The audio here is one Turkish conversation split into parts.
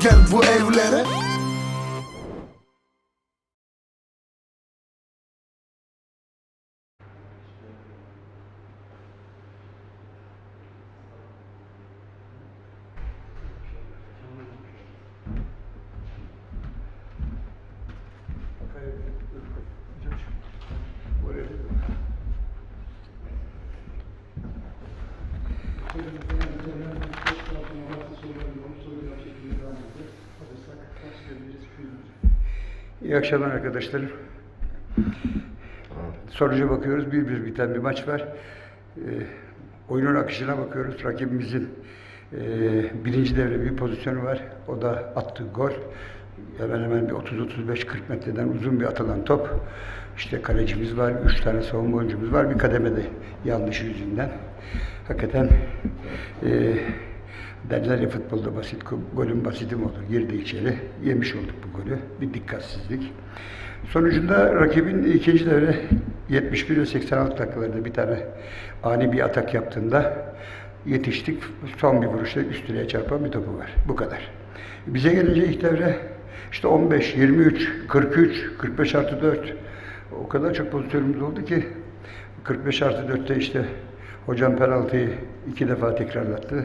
gel bu evlere İyi akşamlar arkadaşlarım. Sonuca bakıyoruz. Bir bir biten bir maç var. Ee, oyunun akışına bakıyoruz. Rakibimizin e, birinci devre bir pozisyonu var. O da attığı gol. Hemen hemen bir 30-35-40 metreden uzun bir atılan top. İşte kalecimiz var, üç tane savunma oyuncumuz var. Bir kademede yanlış yüzünden. Hakikaten e, derler ya futbolda basit, golün basiti mi olur? Girdi içeri, yemiş olduk bu golü. Bir dikkatsizlik. Sonucunda rakibin ikinci devre 71 ve 86 dakikalarda bir tane ani bir atak yaptığında yetiştik. Son bir vuruşta üstüne çarpan bir topu var. Bu kadar. Bize gelince ilk devre işte 15, 23, 43, 45 artı 4 o kadar çok pozisyonumuz oldu ki 45 artı 4'te işte hocam penaltıyı iki defa tekrarlattı.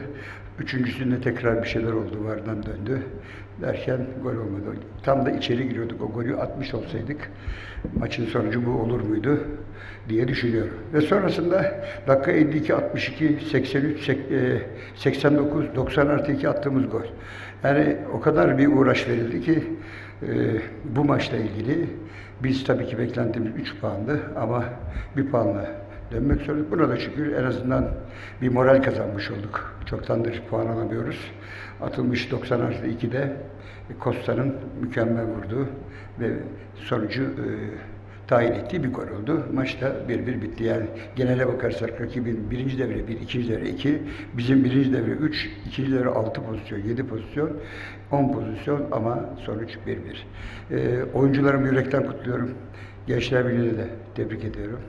Üçüncüsünde tekrar bir şeyler oldu, vardan döndü. Derken gol olmadı. Tam da içeri giriyorduk. O golü atmış olsaydık maçın sonucu bu olur muydu diye düşünüyorum. Ve sonrasında dakika 52, 62, 83, sek- e, 89, 90 artı 2 attığımız gol. Yani o kadar bir uğraş verildi ki e, bu maçla ilgili biz tabii ki beklentimiz 3 puandı ama bir puanla dönmek zorundayız. Buna da şükür en azından bir moral kazanmış olduk. Çoktandır puan alamıyoruz. Atılmış 90 artı 2'de Costa'nın mükemmel vurduğu ve sonucu e, tayin ettiği bir gol oldu. Maçta 1-1 bitti. Yani genele bakarsak rakibin birinci devre 1, ikinci devre 2, bizim birinci devre 3, ikinci devre 6 pozisyon, 7 pozisyon, 10 pozisyon ama sonuç 1-1. E, oyuncularımı yürekten kutluyorum. Gençler Birliği'ne de tebrik ediyorum.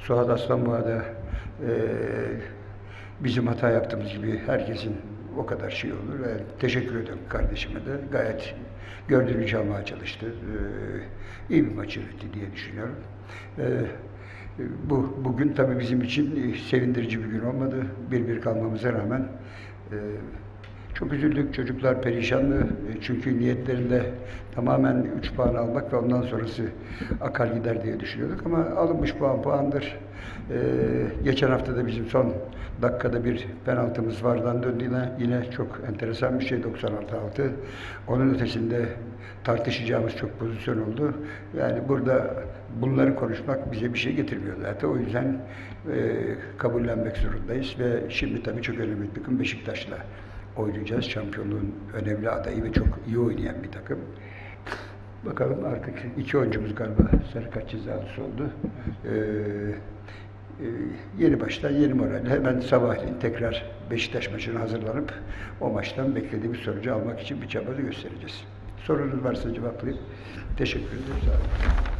Suat Aslanboğa'da e, bizim hata yaptığımız gibi herkesin o kadar şey olur. Ve teşekkür ediyorum kardeşime de. Gayet gördüğünüz almaya çalıştı. Ee, iyi bir maç yönetti diye düşünüyorum. Ee, bu bugün tabii bizim için sevindirici bir gün olmadı. Bir bir kalmamıza rağmen e, çok üzüldük. Çocuklar perişandı. E, Çünkü niyetlerinde tamamen 3 puan almak ve ondan sonrası akar gider diye düşünüyorduk ama alınmış puan puandır. Ee, geçen hafta da bizim son dakikada bir penaltımız vardan döndü yine, yine çok enteresan bir şey 96 altı. Onun ötesinde tartışacağımız çok pozisyon oldu. Yani burada bunları konuşmak bize bir şey getirmiyor zaten. O yüzden e, kabullenmek zorundayız ve şimdi tabii çok önemli bir takım Beşiktaş'la oynayacağız. Şampiyonluğun önemli adayı ve çok iyi oynayan bir takım. Bakalım artık iki oyuncumuz galiba sarı kart cezalısı oldu. Ee, e, yeni baştan yeni moralle hemen sabahleyin tekrar Beşiktaş maçına hazırlanıp o maçtan beklediğimiz sonucu almak için bir çaba da göstereceğiz. Sorunuz varsa cevaplayayım. Teşekkür ederim. Sağ olun.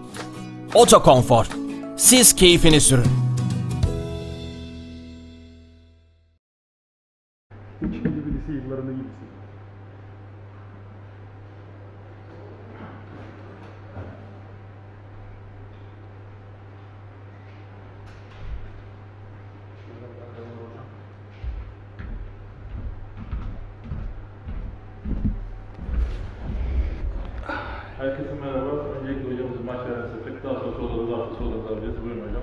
Otokonfor. Siz keyfini sürün. İkinci bir lise yıllarında gibisin. Herkese merhaba. Öncelikle hocamızın maç yaptık. Daha sonra sorularımızı hafta sorularımızı alacağız. Buyurun hocam.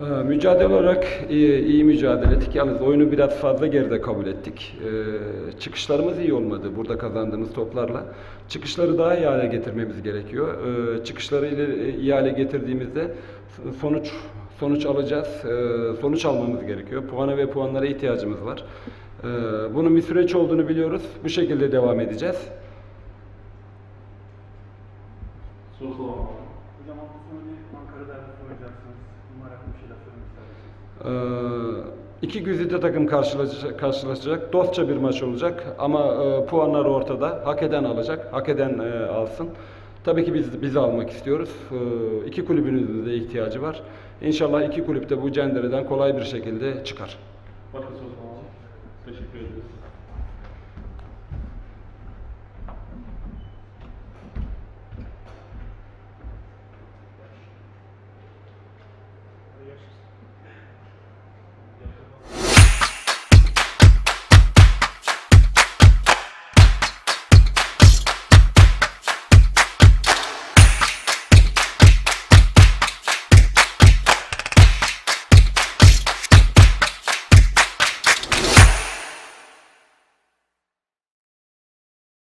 Ee, Mücadele olarak iyi, iyi mücadele ettik. Yalnız oyunu biraz fazla geride kabul ettik. Ee, çıkışlarımız iyi olmadı burada kazandığımız toplarla. Çıkışları daha iyi hale getirmemiz gerekiyor. Ee, çıkışları ile- iyi hale getirdiğimizde sonuç sonuç alacağız. Ee, sonuç almamız gerekiyor. Puana ve puanlara ihtiyacımız var. Ee, bunun bir süreç olduğunu biliyoruz. Bu şekilde devam edeceğiz. Hocam hafta sonu bir Ankara derbisi oynayacaksınız. Hakkında bir şeyler söylemek ister misiniz? Ee, iki güzide takım karşılaşacak, karşılaşacak. Dostça bir maç olacak ama e, puanlar ortada. Hak eden alacak, hak eden e, alsın. Tabii ki biz biz almak istiyoruz. Ee, iki kulübümüzün de ihtiyacı var. İnşallah iki kulüp de bu cendereden kolay bir şekilde çıkar. Başka